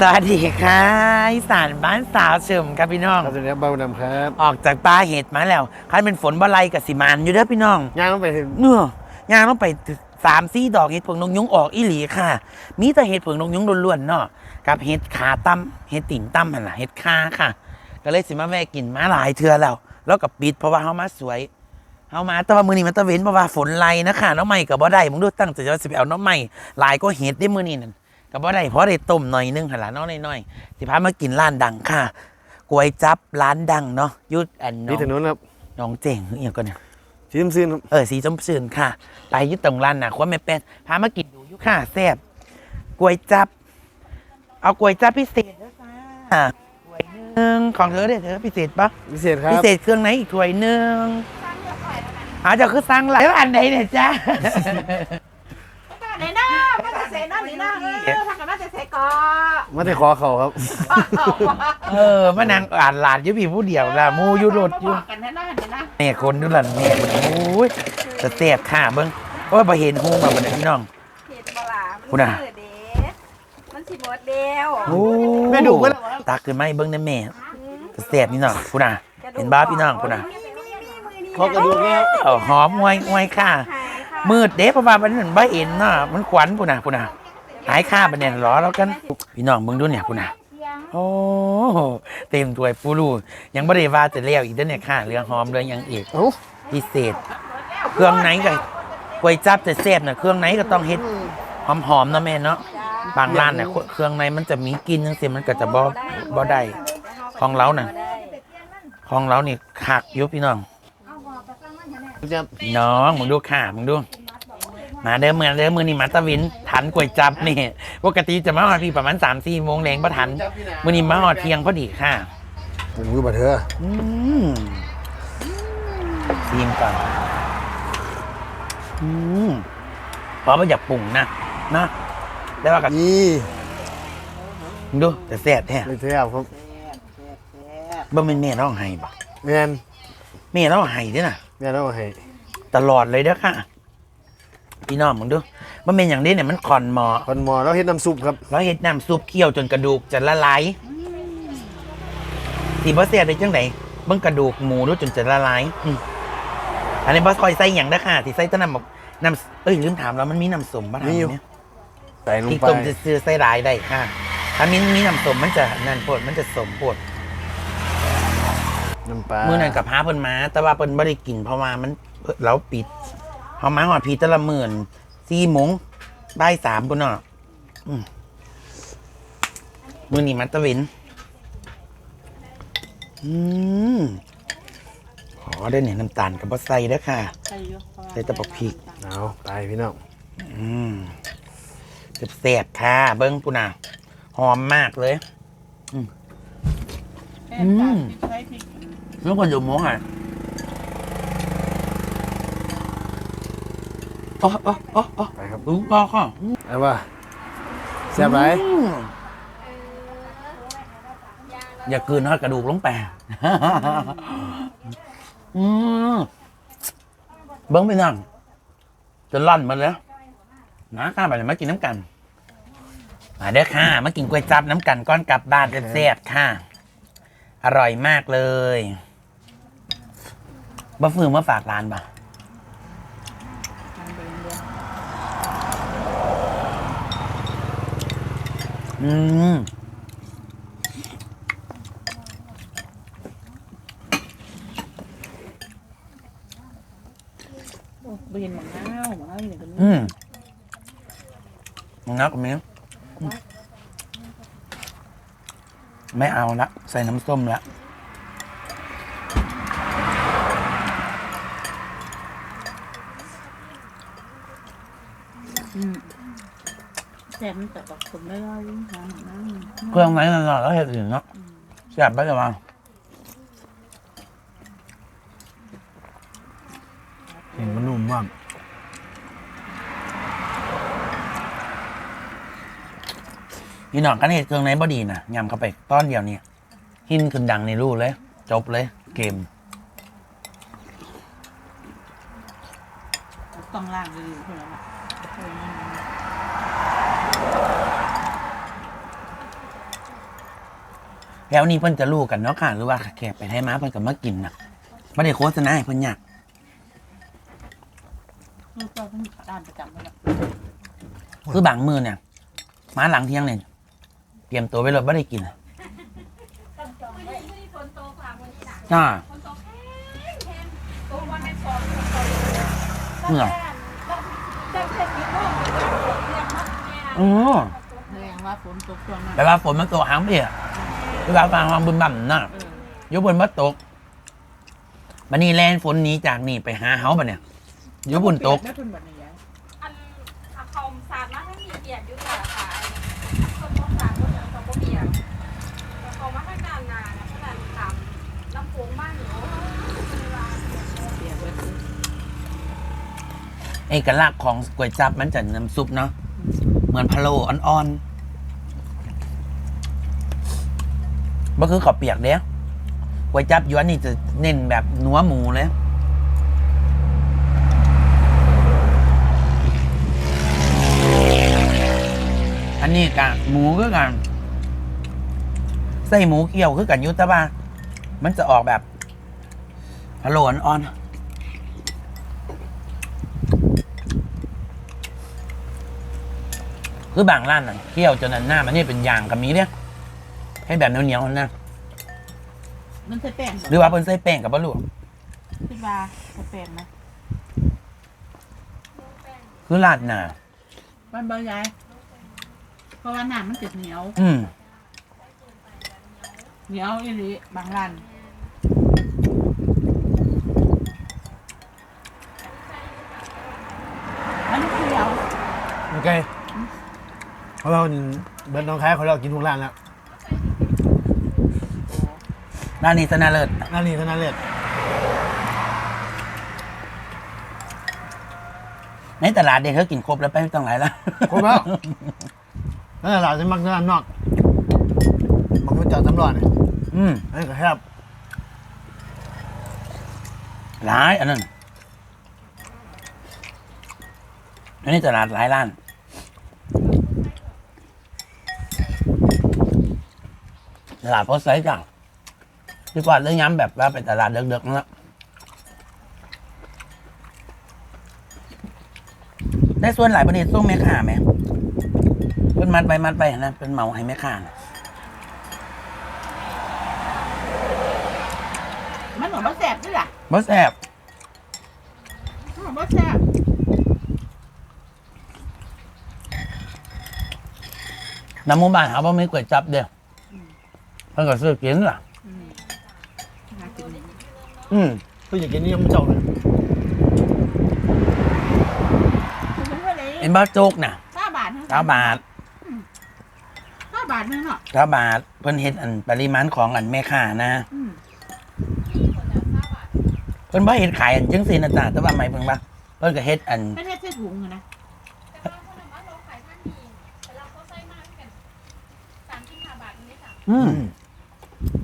สวัสดีค่ะอีสานบ้านสาวเฉิมครับพี่น้อง ครับสวัสดีครับเบาดำครับออกจากป่าเห็ดมาแล้วคันเป็นฝนบ่ไลกับสิมานอยู่เด้อพี่น้องย่างต้องไปถึงเนื้อย่างต้องไปสามสี่ดอกเห็ดเผงนกยุงออกอีหลีค่ะ มีแต่เห็ดเผงนกยุงล้วนๆเนาะกับเห็ดขาตั้มเห็ดติ่นตั้มหันล่ะเห็ดคาค่ะ ก็เลยสิมาแวะกินมาหลายเทื่อแล้ว แล้วกับปิดเพราะว่าเฮามาสวยเฮามาแต่ว่ามือนี้มันตะเว้นเพราะว่าฝนไล่นะคะน้องใหม่กับบ่ได้มึงดูตั้งใจว่าสิไปเอาน้องใหม่หลายก็เห็ดได้มือนี้นั่น กับบ่ได้เพราะได้ต้มหน่อยนึงหั่นล่ะน้องน้อยๆสิพามากินร้านดังค่ะก๋วยจับร้านดังเนาะอยุดอันน้นี่องถนนครับน้องเจ๋งอหย่างก่อนเนี่ยสีน้ำซื่นครับเออสีชมพูนค่ะ ไปอยึดตรงร้านน่ะว่าไม่เป็นพามากินดูอยุค่ะแซ่บกล้วยจับ เอากล้วยจับพิเศษนะจ้ากล้วยหนึ่งของเธอเด้อเธอพิเศษปะ พิเศษครัพิบเศษเครื่องไหนอีกถ้วยหนึ่งอาจจะคือสั่งหลายอันไหนเนี่ยจ้าไหนหน้า มาจะเสน้าไหนหน้าเออทำกันมาจะเสก่อมาแต่ขอเขาครับ เออมานางอ่านหลานอยุพี่ผู้เดียวละหมูอยุรถอยุกันแน่นอนเห็นนะแม่คนดูหลันแม่คนโอ้ยจะแซ่บค่ะเบิ้งเพราะว่าไปเห็นหูมาบนพี่น้อง เห็นบ่ล่ะคุณน่ะเด็มันสิบดเดียวโอ้แม่ดุก็ได้ตักขึ้นมาให้เบิ้งได้แม่จะแซ่บพี่น้องคุณน่ะ เห็นบ้าพี่น้องคุณน่ะขอกระดูกแล้วเอาหอมหวยหวยค่ะ มืดเด้เพราะว่ามันเหมือนใบเอ็นเนาะมันขวัญปุ่นน่ะปุ่นน่ะ หายค่าไปเนี่ยหรอแล้วกัน พี่น้องเบิ่งดูเนี่ยปุ่นน่ะโอ้เต็มถ้วยปูรูยังบ่ได้ว่าจะเลี้ยวอีกเด้อเนี่ยค่ะเรื่องหอมเรื่องหยังอีกเอ้าพิเศษ เครื่องไหนก็ก๋วยจับจะแซ่บน่ะเครื่องไหนก็ต้องเฮ็ดหอมๆเนาะแม่เนาะบางร้านน่ะเครื่องในมันจะมีกลินจังซี่มันก็จะบ่บ่ได้ของเราน่ะของเรานี่คักอยู่พี่น้องจะน้องมึงดูค่ะมึงดู มาเด้อมือเด้อมือนี่มาตะวินทันก๋วยจับนี่ปกติจะมาหอดพี่ประมาณสามสี่โมงแรงพอทันมือนี่มาหอดเที่ยงพอดีค่ะผมรู้บัตรเธออืมซีมก่อนอืมเพราะว่าอยากปรุงนะนะได้ว่ากับนี่มึงดูแต่แซ่บแท้เลยเทียบครับบ่เป็นแม่ร้องไห้บ่แมนแม่ร้องไห้เด้อน่ะแมนเอามาให้ตลอดเลยเด้อค่ะ พี่น้องมึงดูมันเป็นอย่างนี้เนี่ยมันคอนหมอคอนหมอแล้วเฮ็ดน้ำซุปครับแล้วเห็ดน้ำซุปเคี่ยวจนกระดูกจะละลายสีบอสเสียได้จังไหนเบิ่งกระดูกหมูรู้จนจะละลายอืมอันนี้บอสคอยใส่อย่างนะค่ะที่ใส่แต้นน้ำบอกน้ำเอ้ยลืมถามแล้วมันมีน้ำส้มบ้างมีอยู่เนี่ยใส่ลงที่ไปต้มจะซื้อใส่หลายได้ค่ะ ถ้ามีมีน้ำส้มมันจะนั่นโพดมันจะสมโพดน้ำปลามื้อนั้นกับพาเพิ่นมา แต่ว่าเพิ่นบ่ได้กินเพราะว่ามันเราปิด เฮามาหอดพีแต่ละหมื่นสี่โมงบ่ายสามพุ่นเนาะอืมมื้อนี้มันตะเวนอืมขอได้เนี่ยน้ำตาลกับบ่ใส่เด้อค่ะ ใส่แต่บักพริก เอาไปพี่น้องอืมแซ่บๆค่ะ เบิ้งปุ่นน่ะหอมมากเลยอืมอืมแล้วคนอยู่หมองอะ อ๋ออ๋ออ๋ออ๋อไปครับรู้ก็ค่ะเอาว่าแซ่บไหมอืมอย่ากืนทอดกระดูกลงไปอืมเบิ้งไปนั่งจะล่อนมาแล้วนะข้าไปเลยมากินน้ำกันมาเด้อค่ะ มากินก๋วยจับน้ำกันก้อนกลับบ้านแซ่บๆค่ะ อร่อยมากเลยบ่ฟืนมาฝากร้านป่ะ อืมเบียนหมังเน่าหมังเน่าอยู่ตรงนี้อืมมึงนักกับมิ้วอืมไม่เอาละ ใส่น้ำส้มละแซ่บแต่แบบคนไม่ได้ยิ่งทำหมังเน่าเครื่องไหนนั่นแล้วเห็ดอื่นเนาะแซ่บไปเลยว่าเห็นมันนุ่มมากพี่น้องกันเห็ดเครื่องไหนบ่ดีนะยำเข้าไปต้อนเดียวเนี่ยหินขึ้นดังในรูเลย จบเลย เกมต้องล่างดีคนละ แล้วนี่เพิ่นจะรู้กันเนาะค่ะหรือว่าแขกไปให้มาเพิ่นก็มากินนะไม่ได้โฆษณาให้เพิ่นอยากลูกก็ต้องด้านประจำเลยละคือบางมือเนี่ยมาหลังเที่ยงเนี่ยเตรียมตัวไว้เลยไม่ได้กินจ้า เหงื่อ อือแสดงว่าฝนตกช่วงนั้นแต่ว่าฝนมันตกหางเปียกเวลาฟังความบึมบั่มน่ะเออยกบนมาตกมันนี่แลนฝนหนี้จากนี่ไปหาเฮาปะเนี่ยอยุบนตกไม่เป็นแบบนี้ยายอันทำคอมสารมาทั้งมีเปลี่ยนอยู่แต่ละค่ะคนต้องสารคนเดียวต้องเปลี่ยนแต่คอมมาทั้งการงานนะขนาดทำลำโพงบ้านหนูเวลาเสียเบิดซื้อเอกลักษณ์ของก๋วยจับมันจะน้ำซุปเนาะ เหมือนพะโล้อ่อนๆบ่คือข้าวเปียกเด้ก๋วยจับยวนนี่จะเน้นแบบหนัวหมูเลยอันนี้กะหมูก็กันใส่หมูเกี่ยวคือกันยุตะบ้ามันจะออกแบบพะโล้อ่อนๆ คือบางร้านน่ะเคี่ยวจนอันหน้ามันนี่เป็นยางกับมีเนี่ยให้แบบเหนียวๆนะมันใส่แป้งหรือว่าเป็นไส้แป้งกับบะลูกคิดว่าใส่แป้งไหมคือราดหน้าบ้านเบายายเพราะว่าน้ำมันจะเหนียว อืมเหนียวอีหลีบางร้านมันเขียวโอเค เพราะเราเบิร์ดน้องค้ายเขาเรากินทุกร้านแล้วร้านนี้ชนะเลิศร้านนี้เท่านั้นเลยในตลาดเด็กเขากินครบแล้วไปไม่ต้องหลายแล้วครบแล้วนั่นแหละร้านที่มักร้านนอกมันก็จอดตำรวจเนี่ยอืมอันนี้ก็แคบหลายอันนั้นอันนี้ตลาดหลายร้าน ตลาดโพสไซส์จ้ะดีกว่าเรื่องย้ำแบบว่าเป็นตลาดเด็กๆนะได้ส่วนหลายประเด็นส่งแม่ค้าไหมเป็นมัดไปมัดไปนะเป็นเหมาให้แม่ค้านะมันเหมือนมะแสบด้วยล่ะบ่แซ่บมันเหมือนมะแสบน้ำหมูบ้านหาว่าไม่ก๋วยจับเดียว เพิ่นก็ซื้อกินล่ะอืมน่ากินอืมคืออยากกินนี่ยังไม่เจ้าเลยคุณเป็นว่าอะเอ็นบ้าโจกน่ะห้าบาทเก้าบาทห้าบาทนึงเนาะเก้าบาทเพิ่นเฮ็ดอันปริมาณของอันแม่ค้านะ อืมเพิ่นบ่เฮ็ดขายอันจังซี่นะจ๊ะแต่ว่าหมายเพิ่นว่าเพิ่นก็เฮ็ดอัน ไม่ได้ใช้ถุงอะนะแต่บางนว่าเราขายท่านดีแต่เราก็ใส่มากกันสามสิบห้าบาทนี่ค่ะอืม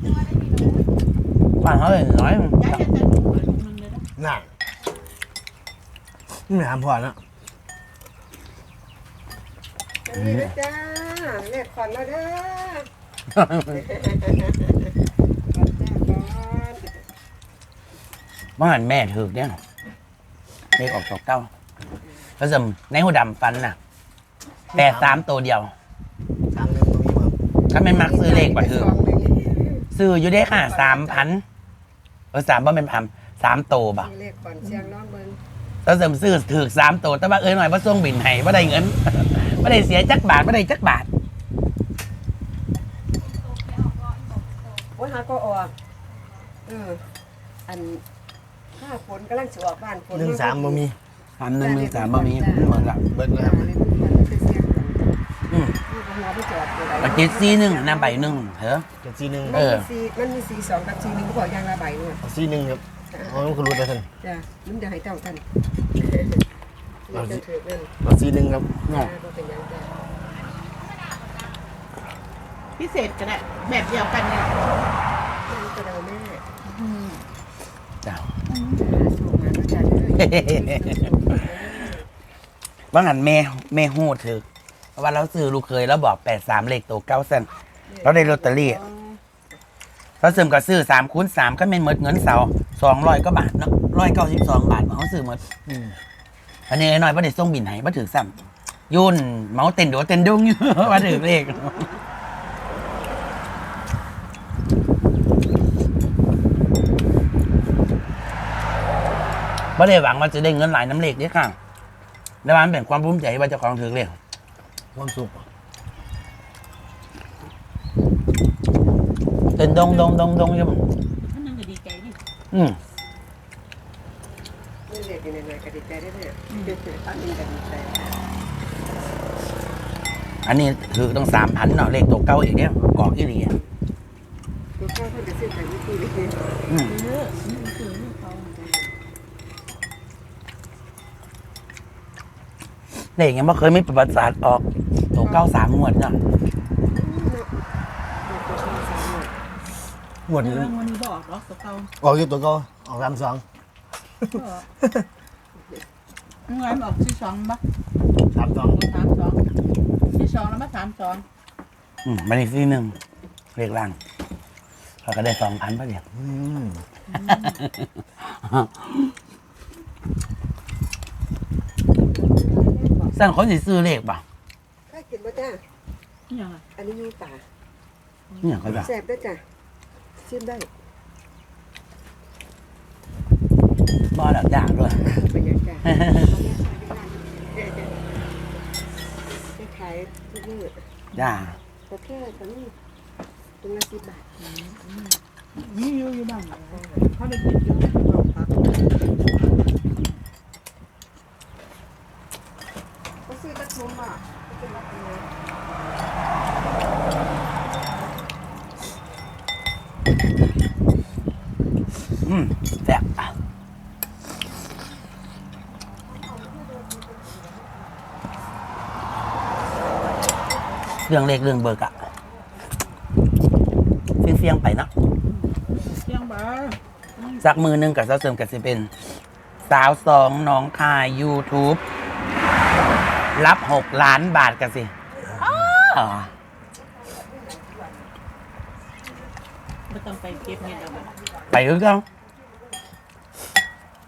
แต่ว่าได้มีโล ฟังเขาเลยน้อยย้ายจะใช้ถุงเลยถุงนึงเลยนะน่านี่ไม่ถามพ่อนะนี่นะจ้าเรียกขวัญแล้วเด้อขวัญจ้านแม่ถูกเนี่ยเลขออกตกเก้าก็จะในหูดำฟันน่ะ แต่สามตัวเดียวสามเดือนตรงนี้มาถ้าไม่มักซื้อเลขกว่าถือซื้ออยู่ได้ค่ะสามพัน เออสามบ่เป็นพันสามโตวบ่ะนี่เรียกขวัญเสียงน้องเบิ้งแล้วเสริมซื้อถือสามตัวแต่ว่าเอ้ยหน่อยว่าส่งบินให้ว่าได้เงินว่าได้เสียจักบาทว่าได้จักบาทโอ้ยหาก็ออกเอออันห้าฝนกำลังสิออกบ้านฝนหนึ่งสามบ่มีสามหนึ่งหนึ่งสามบ่มีเหมือนละเบิร์ดเลยจ้าเลยขวัญเป็นเสียง อืม นี่ก็ หัวไปจอดอยู่ไหนปัจจิตซีหนึ่งน้ำใบหนึ่งเถอะเจ็ดสี่หนึ่งมันมีสีมันมีสีสองกับสีหนึ่งก็บอกอยางละใบนู่นสี่หนึ่งครับอ๋อมันคือรู้ได้ท่านจ้ามันจะให้เจ้าท่านนี่จะถือนั่นเอาสี่หนึ่งครับจ้าก็เป็นอยังจ้าพิเศษก็ได้แบบเดียวกันเนี่ยนี่ก็เดาแม่อืมจ้าส่งมาแล้วจ้าเลย ว่างันแม่แม่หูถือเพราะ ว่าเราซื้อลูกเคยแล้วบอกแปดสามเลขตัวเก้าเซนเราได้ลอตเตอรี่เขาซื้อก็ซื้อสามคูณสามก็เป็นหมดเงินเสาสองร้อยก็บาทเนาะร้อยเก้าสิบสองบาทเขาซื้อหมดอืมอันนี้หน่อยประเด็ส่งบินให้มาถือซ้ำยุ่นเมาเต้นโดดเต้นดุ้งอยู่มาถือเลขไม่ได้หวังว่าจะได้เงินหลายน้ำเลขเด้อค่ะแล้วมันเป็นความภูมิใจว่าเจ้าของถือเลข ความสุขเต้นดงดงดงดงอยู่ท่านนึงก็ดีใจดิอืมนี่เด็กอยู่ในหน่อยก็ดีใจได้เนี่ยตอนนี้ก็ดีใจอันนี้ถือต้องสามพันเนาะเลขตัวเก้าอีกเนี่ยกอกอีหลีอะตัวข้าวเพิ่นจะซื้อแต่วิธีนี้อืมเออนี่คือลูก เขาเลขยังไม่เคยมีประวัติศาสตร์ออกตัวเก้าสามงวดเนาะหมดเออวันนี้บอกหรอกตัวเขาออกอยู่ตัวก็ออกสามสองเงินออกที่สองปะสามสองสามสองที่สองแล้วมาสามสองอืมบันทีที่หนึ่งเลขล่างเขาก็ได้สองพันพอดีอืม สั่งคนสิซื้อเลขป่ะถ้ากินบ่จ้านี่ยังไงอันนี้มีป่าเนี่ยเขาจะแซ่บด้วยจ้ะชิมได้บ่ดักยากด้วยเป็นยังจ้ะจะขายทุกมื้อจ้าโอเคตอนนี้ตรงละสิบบาทนี่อยู่อยู่บ้านเขาได้กินอยู่บอกครับ ก็ซื้อตะชุมอะเป็นแบบนี้ อืมแซ่บอะ เรื่องเลขเรื่องเบิกอะเฟี้ยงเฟียงๆไปเนาะเที่ยงบ่สักมือหนึงกับเสาเสริมกับสิเป็น สาวสองน้องคาย YouTube รับหกล้านบาทกันสิอ๋อไม่ต้องไปเก็บเงินเอาไปไปหรือเปล่า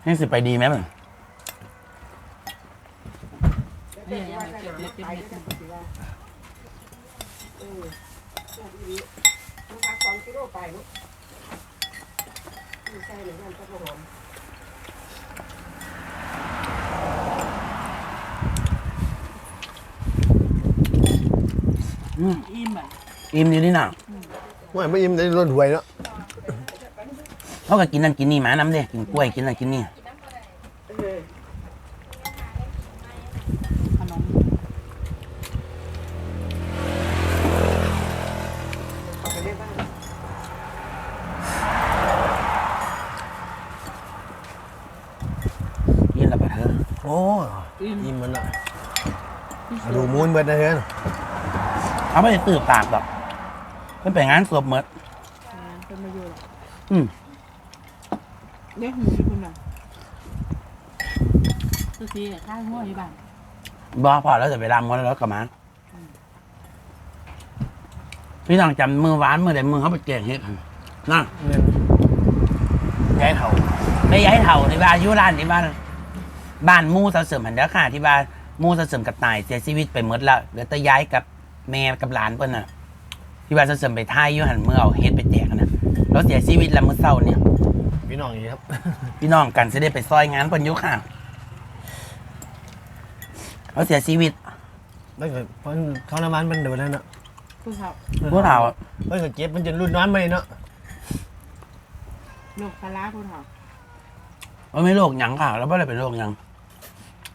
ให้สิไปดีไหมมันนี่ยัง ม็ดมันสักสองกิโลไปเนาะมีใส่หนึ่งน้ำตะหอมอืมอิ่มอะอิ่มอยู่นี่น่ะว่าไม่ยิ้มได้รถหวยเนาะเขาก็กินนั่นกินนี่หมาน้ำเด้กินกล้วยกินนั่นกินนี่ เออ ขนม เอาไปได้บ้าง กินแล้วปะเธอ โอ้ อิ่ม ยิ้มมันละดูมูนเบิดนะเฮ้ย เขาไม่ได้ตื่นปากหรอกเพิ่นไปงานศพเมดเป็นมาอยู่อืมเลี้ยงหมูที่คุณน่ะตัวซีข้าวหัวที่บ้านบอพอแล้วจะไปรำกันแล้วกลับมาพี่น้องจำมือหวานมือใดมือเขาไปแกงเฮ็ดหั่นนะเนี่ยย้ายเถ่าไม่ย้ายเถ่าในบ้านอยุร้านที่บ้านบ้านหมู่เสาเสริมหันเด้อค่ะที่บ้านหมู่เสาเสริมกับตายเสียชีวิตไปหมดแล้วเหลือแต่ย้ายกับ แม่กับหลานเพิ่นน่ะ ที่บ้านเสาเสริมไปท่ายอยู่หันเมื่อเอาเฮ็ดไปแจกนะแล้วเสียชีวิตแล้วมื้อเช้าเนี่ย พี่น้องอย่างนี้ครับ พี่น้องกันจะได้ไปซอยงานเพิ่นอยู่ค่ะเขาเสียชีวิตไม่เคยเพราะเขาน้ำมันมันเดือดแล้วเนาะผู้เฒ่าพวกเราอะไม่เคยเจ็บมันจะรุ่นน้อนไปเนาะโรคพาราผู้เฒ่ามันไม่โรคหยังค่ะ แล้วไม่ได้เป็นโรคหยัง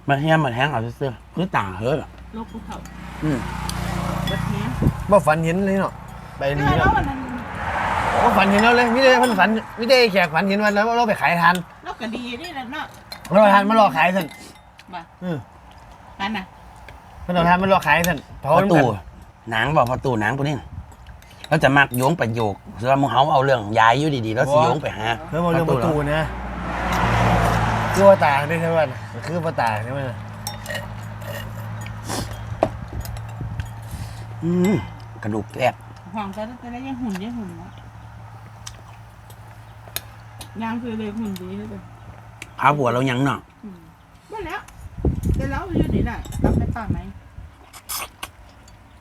มันแห้งมันแห้งเอาเสื้อๆคือต่างเฮ้ยอะโรคผู้เฒ่าอืมแบบนี้ว่าฝันเห็นเลยเนาะไปดีแล้เนาะววันนั้นว่าฝันเห็นเราเลยมิได้เพันฝันมิได้แขกฝันเห็นวันแล้วเราไปขายทานเราก็ดีนี่แหละเนาะเราทานมารอขายสันบ่อืมกันน่ะมันเราทานมารอขายสันเผาประน้ำตูกันหนังบอกประตูหนังตัวนี้เราจะมักโยงประโยคสำหรับมึงเฮาเอาเรื่องยายอยู่ดีๆแล้วสิโยงไปหาเพื่อมาเรื่องประตูนะคือว่าตาได้ใช่ไหมคือว่าตาใช่ไหม อืมกระดูกแตกห่วงจะจะได้ยังหุ่นยังหุ่นเนาะยางคือเลยหุ่นดีเลยขาหัวเรายังเนาะก็แล้วแต่แล้วอยู่นี่แหละรับได้ป่าไหม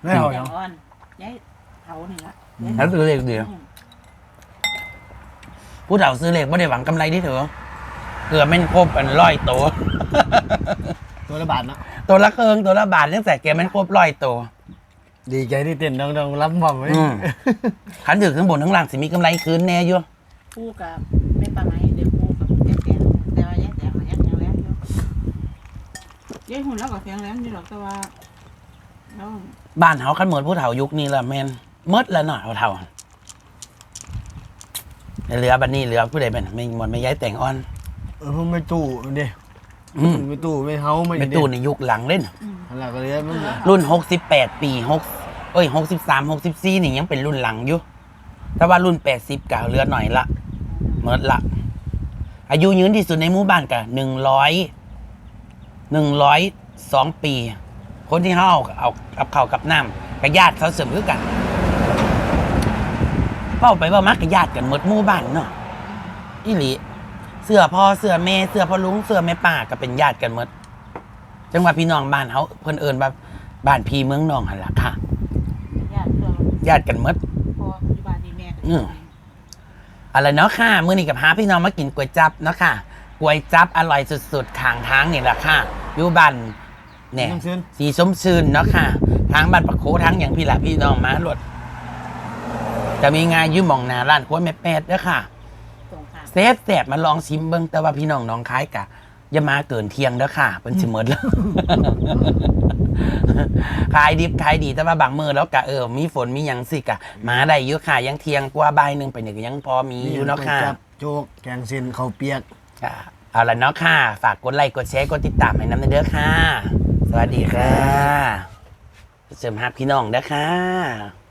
ไม่เอาอเนาะย่างอ่อนย้ายเผานี่ละแล้วซื้อเลขเดียวผู้เฒ่าซื้อเลขไม่ได้หวังกำไรที่เถอะเกือบไม่นครบอันร้อยตัว ตัวละบาทเนาะตัวละเคิงตัวละบาทตั้งแต่แกมันครบร้อยตัว ดีใจที่เต้นดังๆรับหม่อมไว้อืม ขันถือข้างบนข้างล่างสิมีกำไรคืนแน่อยู่คู่กับไม่ป่าไหมเดี๋ยวคู่กับแก่แต่ว่าแย่แต่ว่าแย่ยังแรงอยู่ย้ายหุ่นแล้วก็แข็งแรงอยู่หรอกแต่ว่าแล้วบ้านเฮาคันเหมือนผู้เฒ่ายุคนี้ละแมนเมดแล้วเนาะเฒ่าๆเหลือบัดนี้เหลือผู้ใดเป็นไม่หมดไม่ย้ายแต่งอ่อนเออพวกไม่ตู้เด้ อืมไม่ตู้ไม่เฮาไม่เป็นตูนในยุคหลังเล่นอะไรก็เลยมันรุ่นหกสิบแปดปีหกเอ้ยหกสิบสามหกสิบสี่นี่ยังเป็นรุ่นหลังอยู่แต่ว่ารุ่นแปดสิบกะเหลือหน่อยละเมิดละ อายุยืนที่สุดในหมู่บ้านกะหนึ่งร้อยหนึ่งร้อยสองปี คนที่เขาเอาเอากับเขาวกับน้ำกับญาติเขาเสริมคือกันเป้าไปเว่ามักกับญาติกันหมดหมู่บ้านเนาะอีหลี เสื้อพ่อเสื้อแม่เสื้อพ่อลุงเสื้อแม่ป้าก็เป็นญาติกันหมด จังหวัดพี่น้องบ้านเขาเพิ่นเอิญว่าบ้านพี่เมืองน้องหันละค่ะ ญาติเพื่อนญาติกันหมด พอปัจจุบันนี้แม่อืมอะไรเนาะค่ะ มื้อนี้กับพาพี่น้องมากินก๋วยจับเนาะค่ะก๋วยจับอร่อยสุดๆข้างทางนี่แหละค่ะอยู่บ้านเนี่ยน้ำซื้นสีส้มซื่นเนาะค่ะ ทางบ้านปะโคทางอย่างพี่ละพี่น้องมาหลดจะมีงานอยืมมองหนาร้านครัวแม่แปดเด้อค่ะตรงข้าม แซ่บแสบมาลองชิมเบิ่งแต่ว่าพี่น้องน้องคล้ายกะอย่ามาเกินเที่ยงเด้อค่ะเป็นสิหมดแล้ว ขายดิบขายดีแต่ว่าบางมือแล้วกะเออมีฝนมีหยังสิกะมาได้อยู่ค่ะยังเที่ยงกว่าบ่ายหนึงไปหนึ่งยังพอมีอยู่เนาะค่ะ จับโจกแกงเส้นข้าวเปียก ค่ะเอาละเนาะค่ะ ฝากกดไลค์กดแชร์กดติดตามให้น้ำเด้อค่ะ สวัสดีค่ะเสริมฮักพี่น้องเด้อค่ะ